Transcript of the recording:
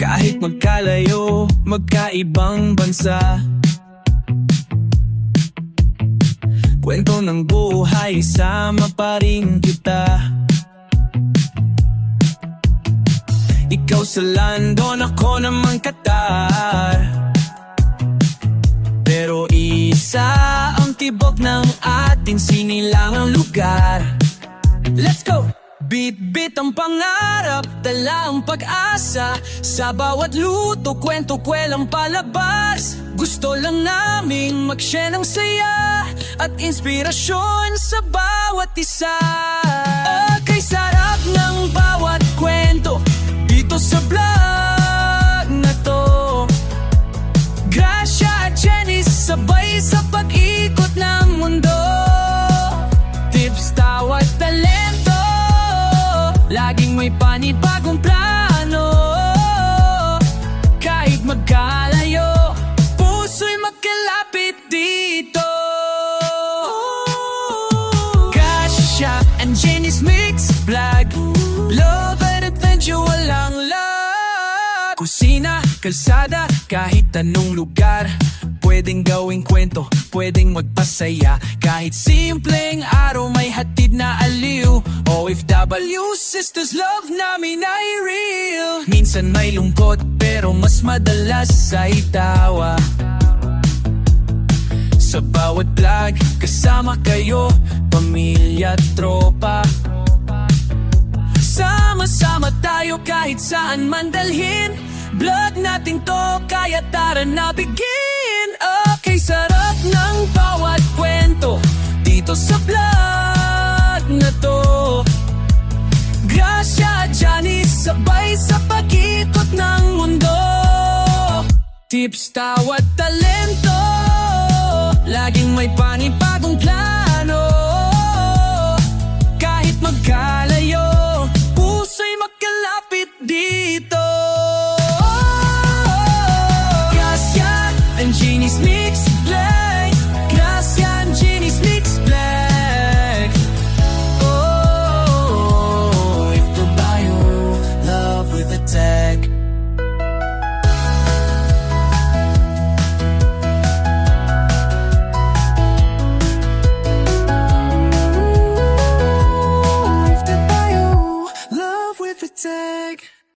Kahit magkalayo, magkaibang bansa. Kwento ng buhay, sama pa rin kita. Ikaw sa London, ako naman Qatar tibok ng ating sinilangang lugar. Let's go! Bit-bit ang pangarap, dala ang pag-asa. Sa bawat luto, kwento, kwelang palabas. Gusto lang naming mag-share ng saya At inspirasyon sa bawat isa Laging may panibagong plano. Kahit magkalayo Puso'y magkalapit dito. Gracia and Jenny's Mix Vlog. Love and adventure, walang lag. Kusina, kalsada, kahit anong lugar. Pwedeng gawing kwento, pwedeng magpasaya. Kahit simpleng araw OFW, sisters, love namin ay real. Minsan may lungkot, pero mas madalas ay tawa. Sa bawat vlog, kasama kayo, pamilya, tropa. Sama-sama tayo kahit saan man dalhin. Vlog natin to kaya tara na begin. Okay, sarap ng bawat kwento Dito sa vlog na to sabay sa pag-ikot ng mundo. Tips, tawat, talento. Laging may panipa